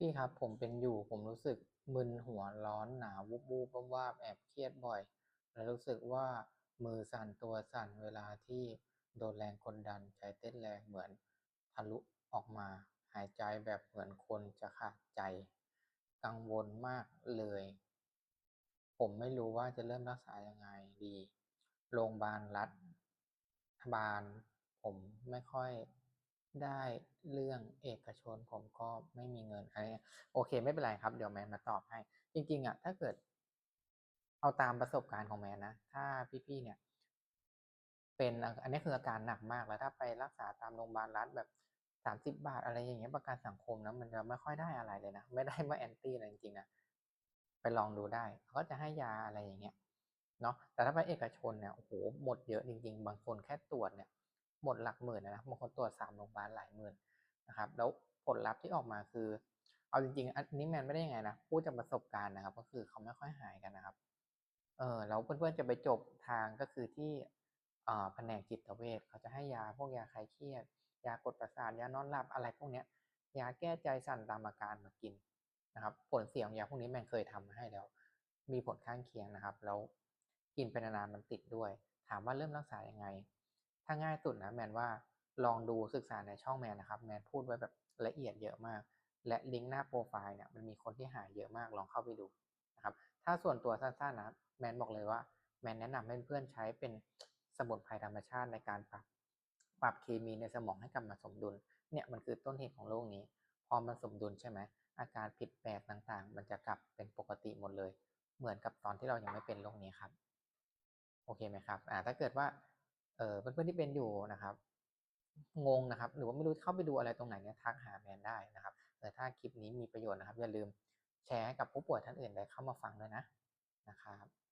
พี่ครับผมเป็นอยู่ผมรู้สึกมึนหัวร้อนหนาววูบวูบวาบแอบเครียดบ่อย และรู้สึกว่ามือสั่นตัวสั่นเวลาที่โดนแรงกดดันใจเต้นแรงเหมือนทะลุออกมา หายใจแบบเหมือนคนจะขาดใจ กังวลมากเลย ผมไม่รู้ว่าจะเริ่มรักษายังไงดีโรงพยาบาลรัฐบาล ผมไม่ค่อย ได้เรื่องเอกชนผมก็ไม่มีเงินอะไรเงี้ยโอเคไม่เป็นไรครับ เดี๋ยวแมนมาตอบให้ จริง ๆอะถ้าเกิด เอาตามประสบการณ์ของแมนนะ ถ้าพี่ๆเนี่ย เป็นอันนี้คืออาการหนักมากแล้วถ้าไปรักษาตามโรงพยาบาลรัฐแบบสามสิบบาทอะไรอย่างเงี้ยประกันสังคมนะมันจะไม่ค่อยได้อะไรเลยนะไม่ได้ว่าแอนตี้อะไรจริงๆนะไปลองดูได้เขาก็จะให้ยาอะไรอย่างเงี้ยเนาะแต่ถ้าไปเอกชนเนี่ยโอ้โหหมดเยอะจริง ๆ บางคนแค่ตรวจเนี่ย หมดหลักหมื่นนะบางคนตรวจสามโรงพยาบาลหลายหมื่นนะครับ แล้วผลลัพธ์ที่ออกมาคือ เอาจริง ๆ อันนี้แมนไม่ได้ยังไงนะ พูดจากประสบการณ์นะครับ ก็คือเขาไม่ค่อยหายกันนะครับ เออแล้วเพื่อนๆจะไปจบทางก็คือที่แผนกจิตเวชเขาจะให้ยาพวกยาคลายเครียด ยากดประสาทยานอนหลับอะไรพวกเนี้ยยาแก้ใจสั่นตามอาการมากินนะครับ ผลเสียของยาพวกนี้แมนเคยทำมาให้แล้ว มีผลข้างเคียงนะครับ แล้วกินไปนานๆมันติดด้วย ถามว่าเริ่มรักษายังไง ถ้าง่ายสุดนะแมนว่าลองดูศึกษาในช่องแมนนะครับ แมนพูดไว้แบบละเอียดเยอะมาก และลิงก์หน้าโปรไฟล์เนี่ยมันมีคนที่หายเยอะมากลองเข้าไปดูนะครับ ถ้าส่วนตัวสั้นๆนะแมนบอกเลยว่าแมนแนะนำให้เพื่อนใช้เป็นสมุนไพรธรรมชาติในการปรับปรับเคมีในสมองให้กลับมาสมดุลเนี่ยมันคือต้นเหตุของโรคนี้ พอมันสมดุลใช่ไหมอาการผิดแปลกต่างๆ มันจะกลับเป็นปกติหมดเลย เหมือนกับตอนที่เรายังไม่เป็นโรคนี้ครับ โอเคไหมครับอ่าถ้าเกิดว่า เออเพื่อนๆที่เป็นอยู่นะครับ งงนะครับ หรือว่าไม่รู้เข้าไปดูอะไรตรงไหนเนี่ยทักหาแมนได้นะครับแต่ถ้าคลิปนี้มีประโยชน์นะครับ อย่าลืมแชร์ให้กับผู้ป่วยท่านอื่นได้เข้ามาฟังด้วยนะนะครับ